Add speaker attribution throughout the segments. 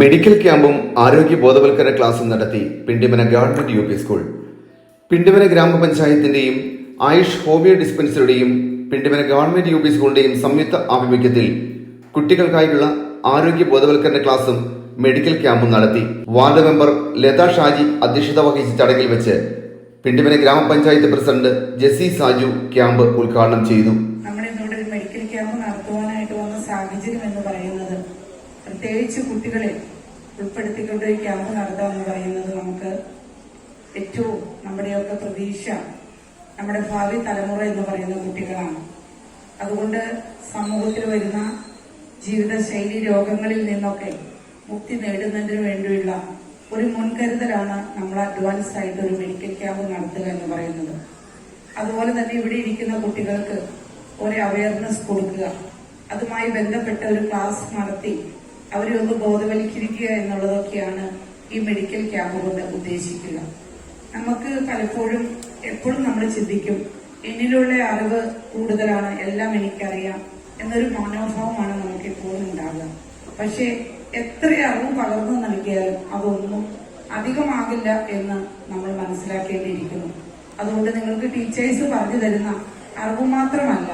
Speaker 1: Medical ക്യാമ്പും ആരോഗ്യ ബോധവൽക്കരണ ക്ലാസും നടത്തി Pindimana government U P school. Pindimana ഗ്രാമപഞ്ചായത്തിന്റെയും Ayush homeo ഡിസ്പെൻസറിയുടെയും പിണ്ടിമന ഗവൺമെന്റ് യു പി സ്കൂളിന്റെയും സംയുക്ത ആഭിമുഖ്യത്തിൽ കുട്ടികൾക്കായുള്ള ആരോഗ്യ ബോധവൽക്കരണ ക്ലാസും മെഡിക്കൽ ക്യാമ്പും നടത്തി. വാർഡ് മെമ്പർ ലത ഷാജി അധ്യക്ഷത വഹിച്ച ചടങ്ങിൽ വെച്ച് പിണ്ടിമന ഗ്രാമപഞ്ചായത്ത് പ്രസിഡന്റ് ജെസി സാജു ക്യാമ്പ് ഉദ്ഘാടനം ചെയ്തു.
Speaker 2: മെഡിക്കൽ ക്യാമ്പ് നടത്തുവാനായിട്ട് വന്ന സാഹചര്യം എന്ന് പറയുന്നത് പ്രത്യേകിച്ച് കുട്ടികളെ ഉൾപ്പെടുത്തിക്കൊണ്ട് ഈ ക്യാമ്പ് നടത്തുക എന്ന് പറയുന്നത് നമുക്ക് ഏറ്റവും നമ്മുടെയൊക്കെ പ്രതീക്ഷ നമ്മുടെ ഭാവി തലമുറ എന്ന് പറയുന്ന കുട്ടികളാണ്. അതുകൊണ്ട് സമൂഹത്തിൽ വരുന്ന ജീവിതശൈലി രോഗങ്ങളിൽ നിന്നൊക്കെ മുക്തി നേടുന്നതിന് വേണ്ടിയുള്ള ഒരു മുൻകരുതലാണ് നമ്മൾ അഡ്വാൻസ് ആയിട്ട് ഒരു മെഡിക്കൽ ക്യാമ്പ് നടത്തുക എന്ന് പറയുന്നത്. അതുപോലെ തന്നെ ഇവിടെ ഇരിക്കുന്ന കുട്ടികൾക്ക് ഒരു അവയർനെസ് കൊടുക്കുക. അതുമായി ബന്ധപ്പെട്ട ഒരു ക്ലാസ് നടത്തി അവരെ ഒന്ന് ബോധവൽക്കരിക്കുക എന്നുള്ളതൊക്കെയാണ് ഈ മെഡിക്കൽ ക്യാമ്പ് കൊണ്ട് ഉദ്ദേശിക്കുക. നമുക്ക് പലപ്പോഴും എപ്പോഴും നമ്മൾ ചിന്തിക്കും എന്നിലുള്ള അറിവ് കൂടുതലാണ് എല്ലാം എനിക്കറിയാം എന്നൊരു മനോഭാവമാണ് നമുക്ക് എപ്പോഴും ഉണ്ടാകുക പക്ഷേ എത്ര അറിവ് പകർന്നു നൽകിയാലും അതൊന്നും അധികമാകില്ല എന്ന് നമ്മൾ മനസ്സിലാക്കേണ്ടിയിരിക്കുന്നു. അതുകൊണ്ട് നിങ്ങൾക്ക് ടീച്ചേഴ്സ് പറഞ്ഞു തരുന്ന അറിവ് മാത്രമല്ല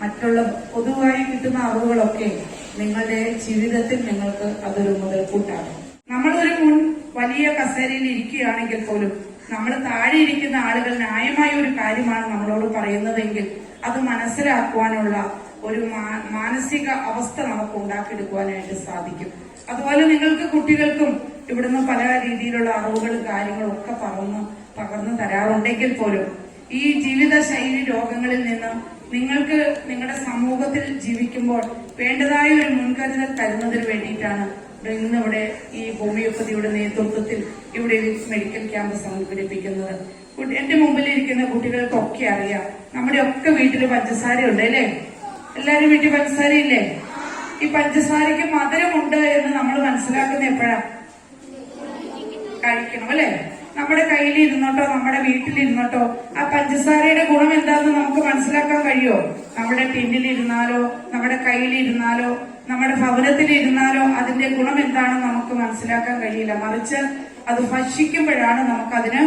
Speaker 2: മറ്റുള്ള പൊതുവായി കിട്ടുന്ന അറിവുകളൊക്കെ നിങ്ങളുടെ ജീവിതത്തിൽ നിങ്ങൾക്ക് അതൊരു മുതൽക്കൂട്ടാണ്. നമ്മളൊരു മുൻ വലിയ കസേരയിൽ ഇരിക്കുകയാണെങ്കിൽ പോലും നമ്മൾ താഴെ ഇരിക്കുന്ന ആളുകൾ ന്യായമായ ഒരു കാര്യമാണ് നമ്മളോട് പറയുന്നതെങ്കിൽ അത് മനസ്സിലാക്കുവാനുള്ള ഒരു മാനസിക അവസ്ഥ നമുക്ക് ഉണ്ടാക്കിയെടുക്കുവാനായിട്ട് സാധിക്കും. അതുപോലെ നിങ്ങൾക്ക് കുട്ടികൾക്കും ഇവിടുന്ന് പല രീതിയിലുള്ള അറിവുകളും കാര്യങ്ങളും ഒക്കെ പറന്ന് പകർന്നു തരാറുണ്ടെങ്കിൽ പോലും ഈ ജീവിതശൈലി രോഗങ്ങളിൽ നിന്ന് നിങ്ങൾക്ക് നിങ്ങളുടെ സമൂഹത്തിൽ ജീവിക്കുമ്പോൾ വേണ്ടതായ ഒരു മുൻകരുതൽ തരുന്നതിന് വേണ്ടിയിട്ടാണ് ഇന്ന് ഇവിടെ ഈ ഹോമിയോപ്പതിയുടെ നേതൃത്വത്തിൽ ഇവിടെ ഒരു മെഡിക്കൽ ക്യാമ്പ് സംഘടിപ്പിക്കുന്നത് എന്റെ മുമ്പിൽ ഇരിക്കുന്ന കുട്ടികൾക്കൊക്കെ അറിയാം. നമ്മുടെ ഒക്കെ വീട്ടിൽ പഞ്ചസാര ഉണ്ട് അല്ലേ? എല്ലാരും വീട്ടിൽ പഞ്ചസാര ഇല്ലേ? ഈ പഞ്ചസാരയ്ക്ക് മധുരമുണ്ട് എന്ന് നമ്മൾ മനസ്സിലാക്കുന്ന എപ്പോഴാ? കഴിക്കണം അല്ലെ? നമ്മുടെ കയ്യിൽ ഇരുന്നോട്ടോ നമ്മുടെ വീട്ടിൽ ഇരുന്നോട്ടോ ആ പഞ്ചസാരയുടെ ഗുണം എന്താണെന്ന് നമുക്ക് മനസ്സിലാക്കാൻ കഴിയോ? നമ്മുടെ പിന്നിലിരുന്നാലോ നമ്മുടെ കയ്യിലിരുന്നാലോ നമ്മുടെ ഭവനത്തിൽ ഇരുന്നാലോ അതിന്റെ ഗുണം എന്താണെന്ന് നമുക്ക് മനസ്സിലാക്കാൻ കഴിയില്ല. മറിച്ച് അത് ഭക്ഷിക്കുമ്പോഴാണ് നമുക്കതിന്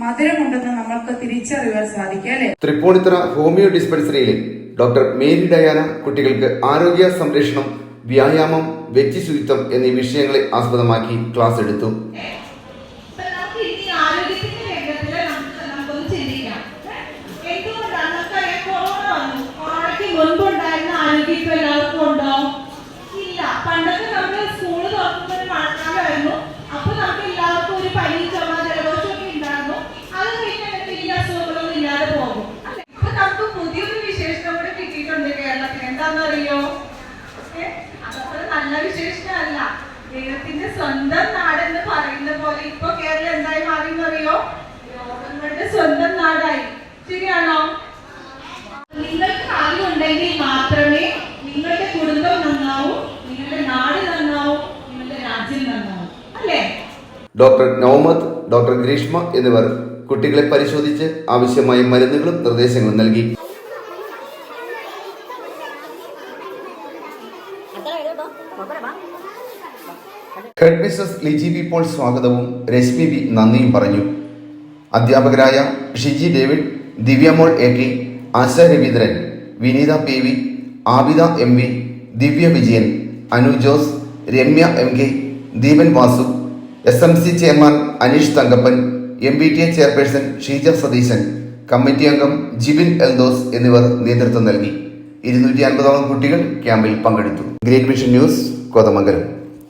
Speaker 2: മധുരമുണ്ടെന്ന് നമ്മൾക്ക് തിരിച്ചറിയാൻ സാധിക്കുക അല്ലെ?
Speaker 1: തൃപ്പൂണിത്തറ ഹോമിയോ ഡിസ്പെൻസറിയിലെ ഡോക്ടർ മേരി ഡയാന കുട്ടികൾക്ക് ആരോഗ്യ സംരക്ഷണം വ്യായാമം വ്യക്തിശുചിത്വം എന്നീ വിഷയങ്ങളെ ആസ്പദമാക്കി ക്ലാസ് എടുത്തു.
Speaker 3: ആരോഗ്യം ഇപ്പൊ എല്ലാവർക്കും ഉണ്ടോ? ഇല്ല. പണ്ടൊക്കെ നമുക്ക് സ്കൂൾ തുറക്കുമ്പോൾ ഒരു മഴക്കാലമായിരുന്നു. അപ്പൊ നമുക്ക് എല്ലാവർക്കും ഒരു പനി, ചുമ, ജലദോഷം ഒക്കെ ഉണ്ടായിരുന്നു. അത് കഴിഞ്ഞ് ഈ അസുഖങ്ങളൊന്നും ഇല്ലാതെ പോകും. ഇപ്പൊ നമുക്ക് പുതിയൊരു വിശേഷണം കൂടെ കിട്ടിയിട്ടുണ്ട് കേരളത്തിന്. എന്താണെന്നറിയോ? അതത്ര നല്ല വിശേഷണമല്ല ദൈവത്തിന്റെ സ്വന്തം നാടെന്ന് പറയുന്ന പോലെ ഇപ്പൊ കേരളം എന്തായി മാറിയെന്നറിയോ
Speaker 1: ഡോക്ടർ നവമത് ഡോക്ടർ ഗ്രീഷ്മ എന്നിവർ കുട്ടികളെ പരിശോധിച്ച് ആവശ്യമായ മരുന്നുകളും നിർദ്ദേശങ്ങളും നൽകി. Headmistress Liji B Paul സ്വാഗതവും രശ്മി ബി നന്ദിയും പറഞ്ഞു. അധ്യാപകരായ Shiji David Divyamol A K Asha Raveendran Vineetha P V Abida M V Divya Vijayan Anu Jose Ramya M K Deepan Vasu S M C chairman Aneesh Thankappan M B T A chairperson Sheeja Satheesan committee അംഗം ജിബിൻ എൽദോസ് എന്നിവർ നേതൃത്വം നൽകി. ഇരുന്നൂറ്റി അൻപതോളം കുട്ടികൾ ക്യാമ്പിൽ പങ്കെടുത്തു. Great mission news Kothamangalam